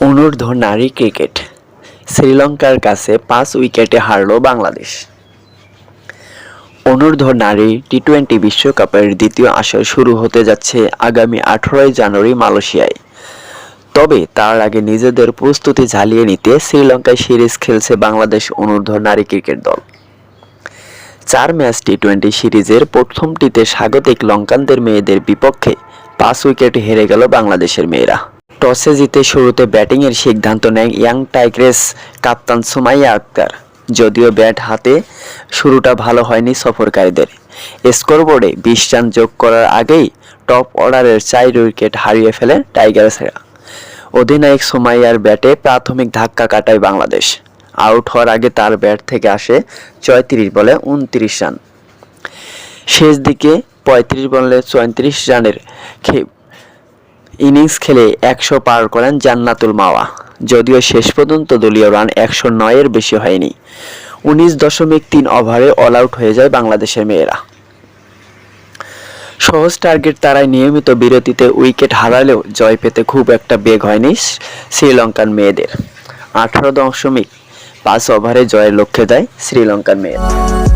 অনূর্ধ্ব নারী ক্রিকেট। শ্রীলঙ্কার কাছে পাঁচ উইকেটে হারল বাংলাদেশ। অনূর্ধ্ব নারী টি টোয়েন্টি বিশ্বকাপের দ্বিতীয় আসর শুরু হতে যাচ্ছে আগামী আঠারোই জানুয়ারি মালয়েশিয়ায়। তবে তার আগে নিজেদের প্রস্তুতি ঝালিয়ে নিতে শ্রীলঙ্কায় সিরিজ খেলছে বাংলাদেশ অনূর্ধ্ব নারী ক্রিকেট দল। চার ম্যাচ টি টোয়েন্টি সিরিজের প্রথমটিতে স্বাগতিক লঙ্কানদের মেয়েদের বিপক্ষে পাঁচ উইকেট হেরে গেল বাংলাদেশের মেয়েরা। টসে জিতে শুরুতে ব্যাটিংয়ের সিদ্ধান্ত নেয় ইয়াং টাইগ্রেস, কাপ্তান সুমাইয়া আক্তার। যদিও ব্যাট হাতে শুরুটা ভালো হয়নি সফরকারীদের। স্কোরবোর্ডে বিশ রান যোগ করার আগেই টপ অর্ডারের চার উইকেট হারিয়ে ফেলে টাইগার্সেরা। অধিনায়ক সুমাইয়ার ব্যাটে প্রাথমিক ধাক্কা কাটায় বাংলাদেশ। আউট হওয়ার আগে তার ব্যাট থেকে আসে ছয়ত্রিশ বলে উনত্রিশ রান। শেষ দিকে পঁয়ত্রিশ বলে চৌত্রিশ রানের ইনিংস খেলে একশো পার করেন জান্নাতুল মাওয়া। যদিও শেষ পর্যন্ত দলীয় রান একশো নয়ের বেশি হয়নি। উনিশ দশমিক তিন ওভারে অল আউট হয়ে যায় বাংলাদেশের মেয়েরা। সহজ টার্গেট তারাই নিয়মিত বিরতিতে উইকেট হারালেও জয় পেতে খুব একটা বেগ হয়নি শ্রী- শ্রীলঙ্কান মেয়েদের। আঠারো দশমিক পাঁচ ওভারে জয়ের লক্ষ্যে দেয় শ্রীলঙ্কান মেয়েরা।